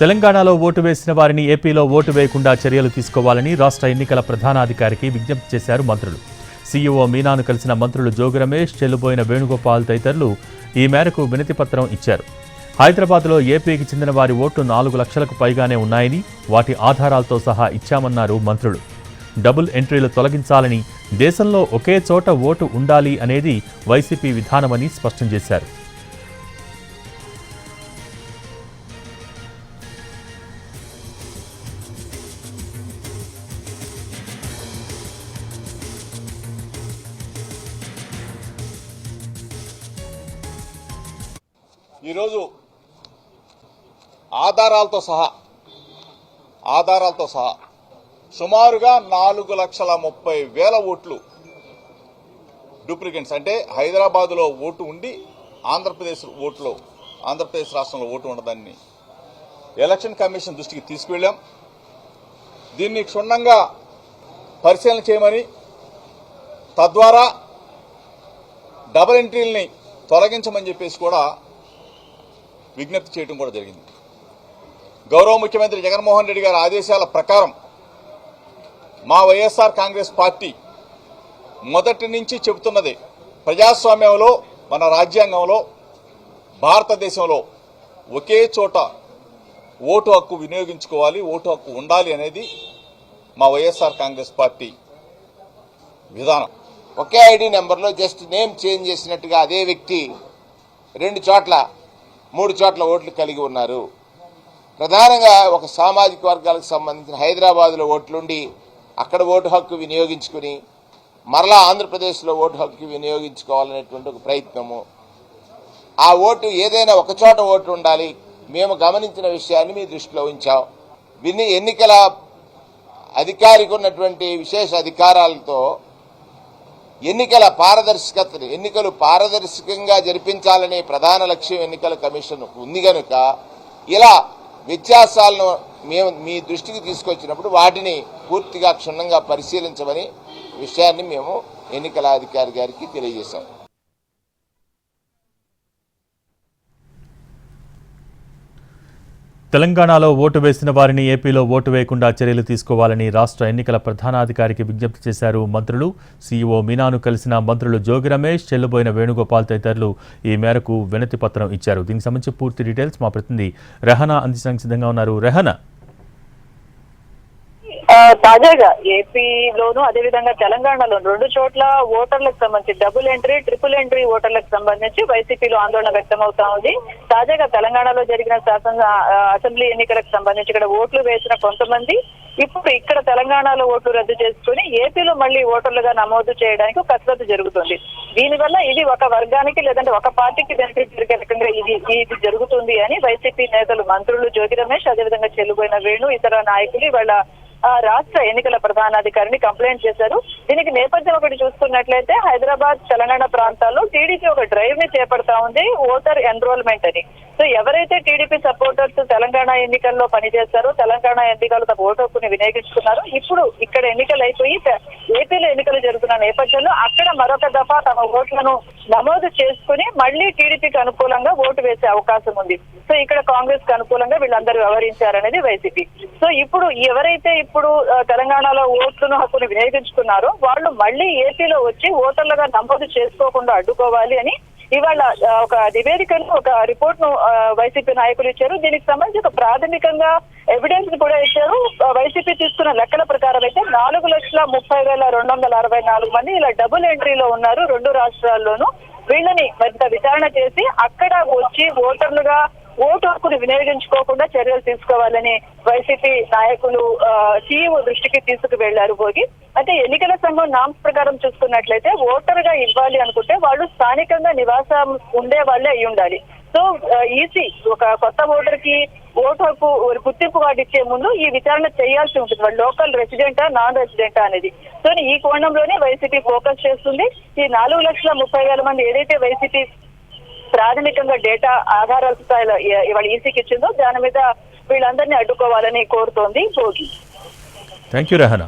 తెలంగాణలో ఓటు వేసిన వారిని ఏపీలో ఓటు వేయకుండా చర్యలు తీసుకోవాలని రాష్ట్ర ఎన్నికల ప్రధానాధికారికి విజ్ఞప్తి చేశారు మంత్రులు. సీఈఓ మీనాను కలిసిన మంత్రులు జోగి రమేష్ చెల్లుబోయిన వేణుగోపాల్ తదితరులు ఈ మేరకు వినతిపత్రం ఇచ్చారు. హైదరాబాద్లో ఏపీకి చెందిన వారి ఓట్లు నాలుగు లక్షలకు పైగానే ఉన్నాయని వాటి ఆధారాలతో సహా ఇచ్చామన్నారు మంత్రులు. డబుల్ ఎంట్రీలు తొలగించాలని దేశంలో ఒకే చోట ఓటు ఉండాలి అనేది వైసీపీ విధానమని స్పష్టం చేశారు. ఈరోజు ఆధారాలతో సహా ఆధారాలతో సహా సుమారుగా నాలుగు లక్షల ముప్పై వేల ఓట్లు డూప్లికేట్స్. అంటే హైదరాబాదులో ఓటు ఉండి ఆంధ్రప్రదేశ్ ఓట్లో ఆంధ్రప్రదేశ్ రాష్ట్రంలో ఓటు ఉండదాన్ని ఎలక్షన్ కమిషన్ దృష్టికి తీసుకువెళ్ళాం. దీన్ని క్షుణ్ణంగా పరిశీలన చేయమని తద్వారా డబల్ ఎంట్రీల్ని తొలగించమని చెప్పేసి కూడా విజ్ఞప్తి చేయడం కూడా జరిగింది. గౌరవ ముఖ్యమంత్రి జగన్మోహన్ రెడ్డి గారి ఆదేశాల ప్రకారం మా వైఎస్ఆర్ కాంగ్రెస్ పార్టీ మొదటి నుంచి చెబుతున్నది ప్రజాస్వామ్యంలో మన రాజ్యాంగంలో భారతదేశంలో ఒకే చోట ఓటు హక్కు వినియోగించుకోవాలి ఓటు హక్కు ఉండాలి అనేది మా వైఎస్ఆర్ కాంగ్రెస్ పార్టీ విధానం. ఒకే ఐడి నెంబర్లో జస్ట్ నేమ్ చేంజ్ చేసినట్టుగా అదే వ్యక్తి రెండు చోట్ల మూడు చోట్ల ఓట్లు కలిగి ఉన్నారు. ప్రధానంగా ఒక సామాజిక వర్గాలకు సంబంధించిన హైదరాబాద్లో ఓట్లుండి అక్కడ ఓటు హక్కు వినియోగించుకుని మరలా ఆంధ్రప్రదేశ్లో ఓటు హక్కు వినియోగించుకోవాలనేటువంటి ఒక ప్రయత్నము. ఆ ఓటు ఏదైనా ఒక చోట ఓటు ఉండాలి. మేము గమనించిన విషయాన్ని మీ దృష్టిలో ఉంచాం. విని ఎన్నికల అధికారికి ఉన్నటువంటి విశేష అధికారాలతో ఎన్నికల పారదర్శకతను ఎన్నికలు పారదర్శకంగా జరిపించాలనే ప్రధాన లక్ష్యం ఎన్నికల కమిషన్ ఉంది కనుక ఇలా వ్యత్యాసాలను మేము మీ దృష్టికి తీసుకొచ్చినప్పుడు వాటిని పూర్తిగా క్షుణ్ణంగా పరిశీలించమని విషయాన్ని మేము ఎన్నికల అధికారి గారికి తెలియజేశాం. తెలంగాణలో ఓటు వేసిన వారిని ఏపీలో ఓటు వేయకుండా చర్యలు తీసుకోవాలని రాష్ట్ర ఎన్నికల ప్రధానాధికారికి విజ్ఞప్తి చేశారు మంత్రులు. సీఈఓ మీనాను కలిసిన మంత్రులు జోగి రమేష్ చెల్లుబోయిన వేణుగోపాల్ తదితరులు ఈ మేరకు వినతి పత్రం ఇచ్చారు. దీనికి సంబంధించి పూర్తి డీటెయిల్స్ మా ప్రతినిధి రెహనా అందించడానికి సిద్ధంగా ఉన్నారు. రెహనా! తాజాగా ఏపీలోను అదేవిధంగా తెలంగాణలో రెండు చోట్ల ఓటర్లకు సంబంధించి డబుల్ ఎంట్రీ ట్రిపుల్ ఎంట్రీ ఓటర్లకు సంబంధించి వైసీపీలో ఆందోళన వ్యక్తమవుతా ఉంది. తాజాగా తెలంగాణలో జరిగిన శాసన అసెంబ్లీ ఎన్నికలకు సంబంధించి ఇక్కడ ఓట్లు వేసిన కొంతమంది ఇప్పుడు ఇక్కడ తెలంగాణలో ఓట్లు రద్దు చేసుకుని ఏపీలో మళ్ళీ ఓటర్లుగా నమోదు చేయడానికి కసరత్తు జరుగుతుంది. దీనివల్ల ఇది ఒక వర్గానికి లేదంటే ఒక పార్టీకి బెనిఫిట్ జరిగే రకంగా ఇది ఇది జరుగుతుంది అని వైసీపీ నేతలు మంత్రులు జ్యోతి రమేష్ అదేవిధంగా చెల్లుబోయిన వేణు ఇతర నాయకులు వాళ్ళ రాష్ట్ర ఎన్నికల ప్రధానాధికారిని కంప్లైంట్ చేశారు. దీనికి నేపథ్యం ఒకటి చూసుకున్నట్లయితే హైదరాబాద్ తెలంగాణ ప్రాంతాల్లో టీడీపీ ఒక డ్రైవ్ని చేపడతా ఉంది ఓటర్ ఎన్రోల్మెంట్ అని. సో ఎవరైతే టీడీపీ సపోర్టర్స్ తెలంగాణ ఎన్నికల్లో పనిచేస్తారో తెలంగాణ ఎన్నికలు తమ ఓటు హక్కుని వినియోగించుకున్నారు. ఇప్పుడు ఇక్కడ ఎన్నికలు అయిపోయి ఏపీలో ఎన్నికలు జరుగుతున్న నేపథ్యంలో అక్కడ మరొక దఫా తమ ఓట్లను నమోదు చేసుకుని మళ్ళీ టీడీపీకి అనుకూలంగా ఓటు వేసే అవకాశం ఉంది. సో ఇక్కడ కాంగ్రెస్కు అనుకూలంగా వీళ్ళందరూ వ్యవహరించారనేది వైసీపీ. సో ఇప్పుడు ఎవరైతే ఇప్పుడు తెలంగాణలో ఓట్లను హక్కును వినియోగించుకున్నారో వాళ్ళు మళ్ళీ ఏపీలో వచ్చి ఓటర్లుగా నమోదు చేసుకోకుండా అడ్డుకోవాలి అని ఇవాళ ఒక నివేదికను ఒక రిపోర్ట్ను వైసీపీ నాయకులు ఇచ్చారు. దీనికి సంబంధించి ఒక ప్రాథమికంగా ఎవిడెన్స్ కూడా ఇచ్చారు. వైసీపీ తీసుకున్న లెక్కల ప్రకారం అయితే నాలుగు లక్షల ముప్పై వేల రెండు వందల అరవై నాలుగు మంది ఇలా డబుల్ ఎంట్రీలో ఉన్నారు రెండు రాష్ట్రాల్లోనూ. వీళ్ళని మరింత విచారణ చేసి అక్కడ వచ్చి ఓటర్లుగా ఓటు హక్కును వినియోగించుకోకుండా చర్యలు తీసుకోవాలని వైసీపీ నాయకులు సీఎం దృష్టికి తీసుకు వెళ్ళారు భోగి. అంటే ఎన్నికల సంఘం నామ్స్ ప్రకారం చూసుకున్నట్లయితే ఓటర్గా ఇవ్వాలి అనుకుంటే వాళ్ళు స్థానికంగా నివాసం ఉండే వాళ్ళే అయి ఉండాలి. సో ఈసీ ఒక కొత్త ఓటర్కి ఓటు హక్కు గుర్తింపు కార్డు ఇచ్చే ముందు ఈ విచారణ చేయాల్సి ఉంటుంది. వాళ్ళు లోకల్ రెసిడెంటా నాన్ రెసిడెంటా అనేది. సో ఈ కోణంలోనే వైసీపీ ఫోకస్ చేస్తుంది. ఈ నాలుగు లక్షల ముప్పై వేల మంది ఏదైతే వైసీపీ ప్రాథమికంగా డేటా ఆధారాల స్థాయిలో ఇవాళ ఈసీకి ఇచ్చిందో దాని మీద వీళ్ళందరినీ అడ్డుకోవాలని కోరుతోంది భోగి. Thank you Rahana